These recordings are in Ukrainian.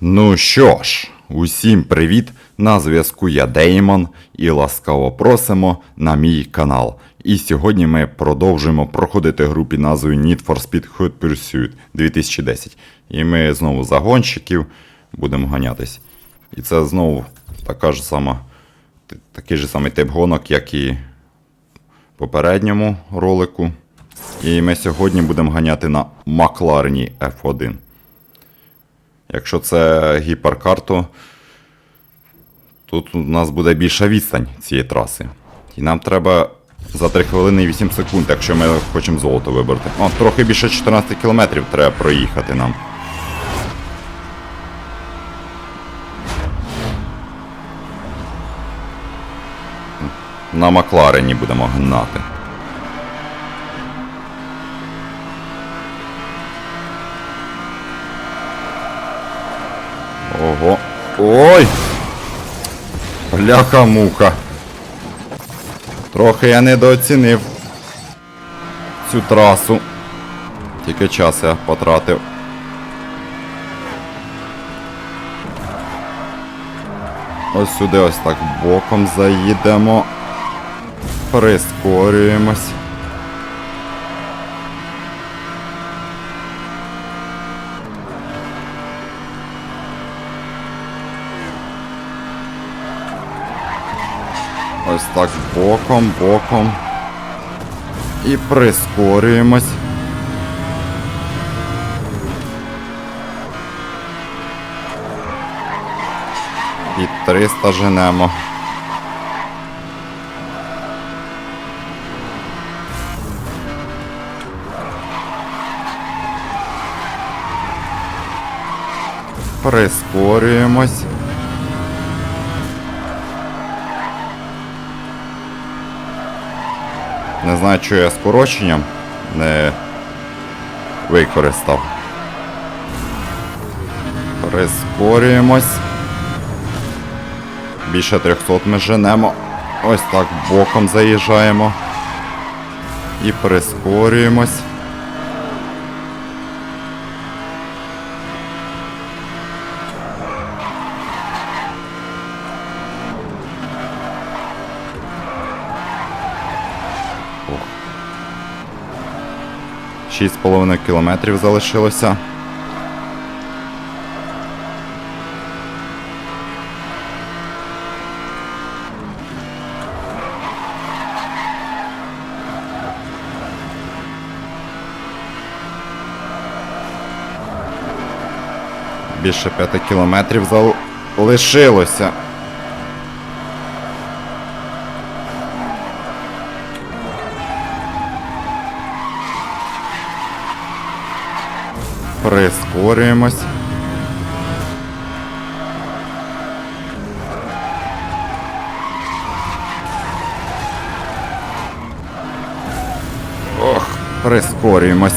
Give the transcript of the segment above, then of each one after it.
Ну що ж, усім привіт! На зв'язку я Деймон і ласкаво просимо на мій канал. І сьогодні ми продовжуємо проходити гру під назвою Need for Speed Hot Pursuit 2010. І ми знову за гонщиків будемо ганятись. І це знову така ж сама, такий же самий тип гонок, як і в попередньому ролику. І ми сьогодні будемо ганяти на Макларені F1. Якщо це гіперкар, то тут у нас буде більша відстань цієї траси. І нам треба за 3 хвилини і 8 секунд, якщо ми хочемо золото вибрати. О, трохи більше 14 кілометрів треба проїхати нам. На Макларені будемо гнати. Ой! Бляха-муха. Трохи я недооцінив цю трасу. Тільки час я потратив. Ось сюди ось так боком заїдемо. Прискорюємось. Ось так боком, боком. І прискорюємось. І 300 женемо. Прискорюємось. Не знаю, що я скороченням не використав. Прискорюємось. Більше 300 ми женемо. Ось так боком заїжджаємо. І прискорюємось. Шість з половиною кілометрів залишилося. Більше п'яти кілометрів залишилося. Прискорюємось. Ох, прискорюємось.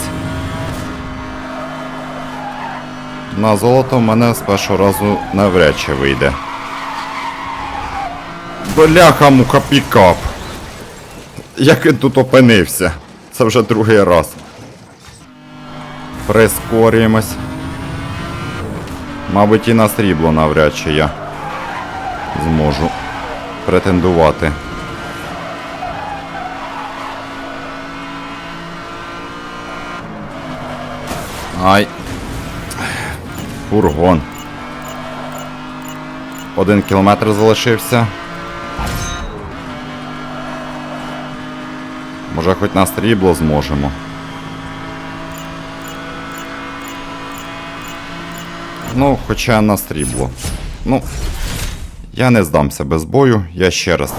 На золото в мене з першого разу навряд чи вийде. Бляха муха пікап. Як він тут опинився? Це вже другий раз. Прискорюємось. Мабуть, і на срібло навряд чи я зможу претендувати. Ай. Фургон. Один кілометр залишився. Може хоч на срібло зможемо. Ну, хоча на срібло. Ну, я не здамся без бою. Я ще раз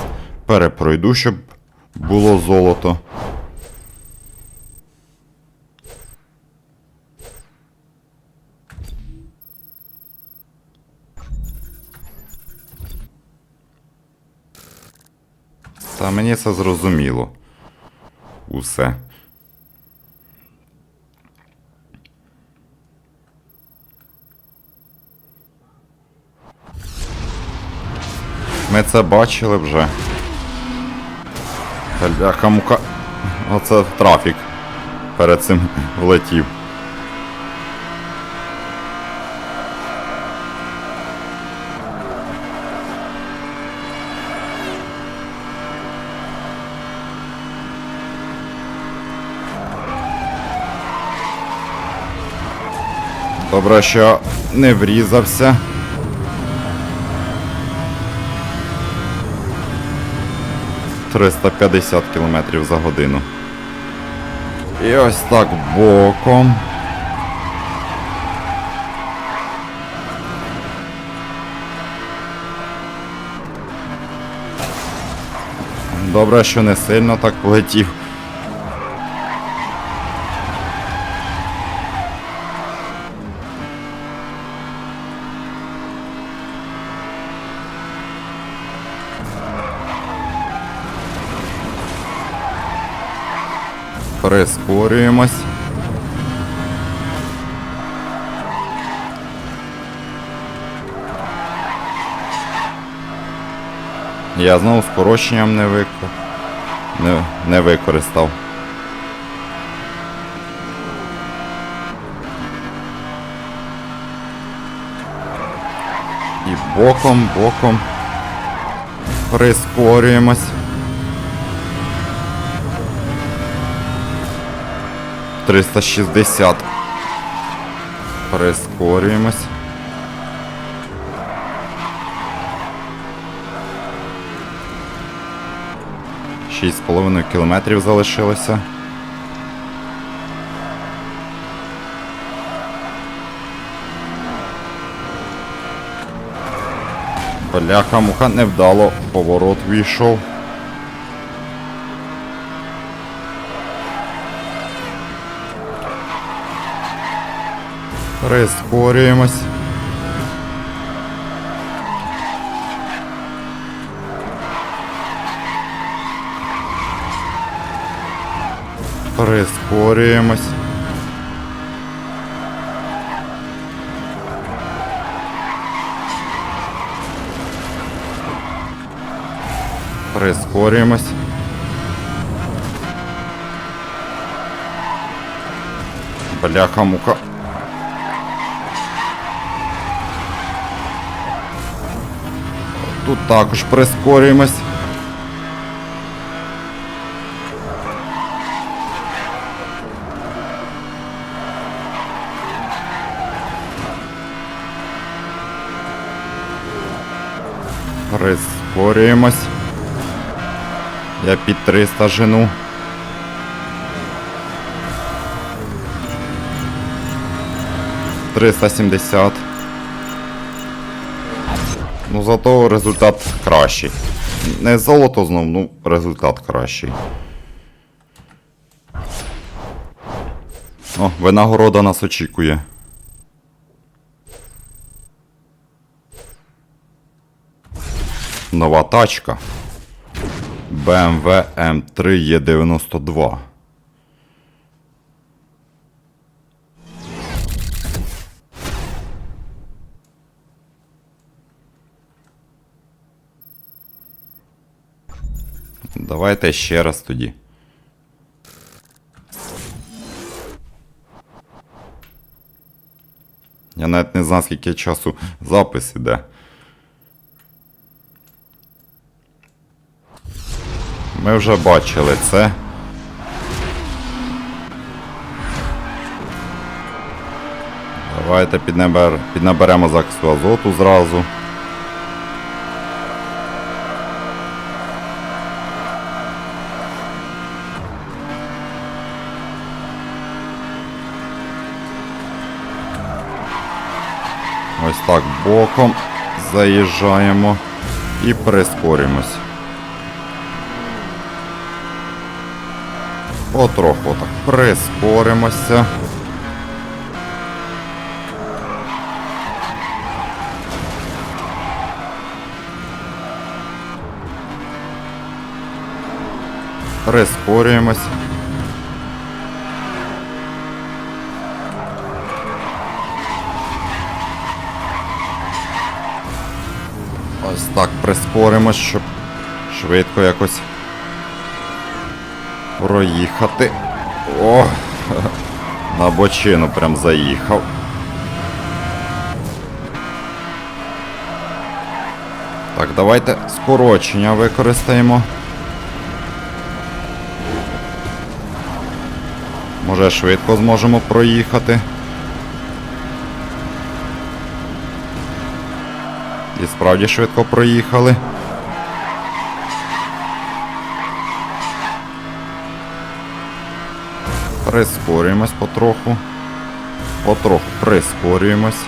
перепройду, щоб було золото. Та мені це зрозуміло. Усе. Ми це бачили вже. Бляха мука. Оце трафік перед цим влетів. Добре, що не врізався. Триста п'ятдесят кілометрів за годину. І ось так боком. Добре, що не сильно так полетів. Прискорюємось. Я знову скороченням не, вико... не, не використав. І боком, боком прискорюємось. 360. Прискорюємось. Шість з половиною кілометрів залишилося. Бляха, муха невдало, поворот війшов. Прискорюємось. Прискорюємось. Прискорюємось. Бляха Тут також прискорюємось. Прискорюємось. Я під 300 жену. Триста сімдесят. Зато результат кращий. Не золото знов, ну результат кращий. О, винагорода нас очікує. Нова тачка. BMW M3 E92. Давайте ще раз тоді. Я навіть не знаю, скільки часу запис іде. Ми вже бачили це. Давайте піднабер... піднаберемо закису азоту зразу. Ось так боком заїжджаємо і прискорюємось. Потроху так прискоримося. Прискорюємось. Ось так прискоримось, щоб швидко якось проїхати. О! На бочину прям заїхав. Так, давайте скорочення використаємо. Може швидко зможемо проїхати. І справді швидко проїхали. Прискорюємось потроху. Потроху прискорюємось.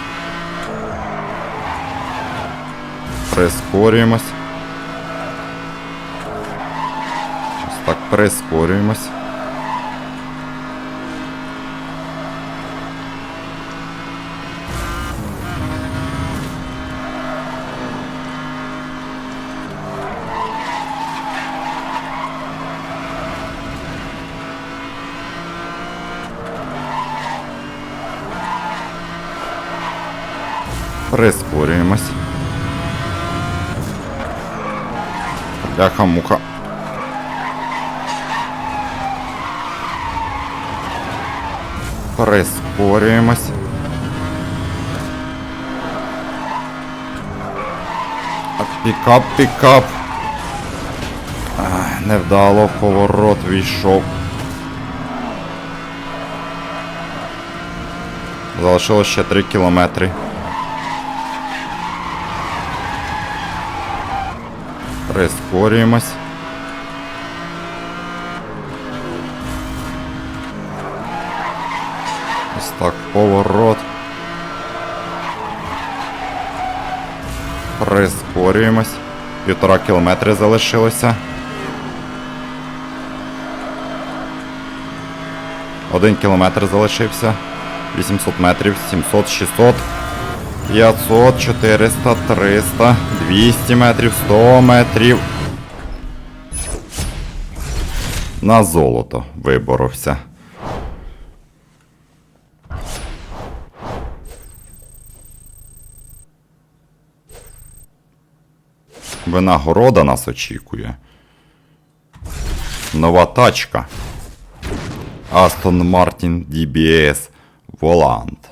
Прискорюємось. Ось так прискорюємось. Прискорюємось. Бляха-муха. Прискорюємось. Пікап, пікап. Ах, Невдало в поворот війшов. Залишилось ще 3 кілометри. Прискорюємось. Ось так, поворот. Прискорюємось. Півтора кілометри залишилося. Один кілометр залишився. 800 метрів, 700, 600. 500, 400, 300, 200 метрів, 100 метрів. На золото виборовся. Винагорода нас очікує. Нова тачка. Aston Martin DBS Volant.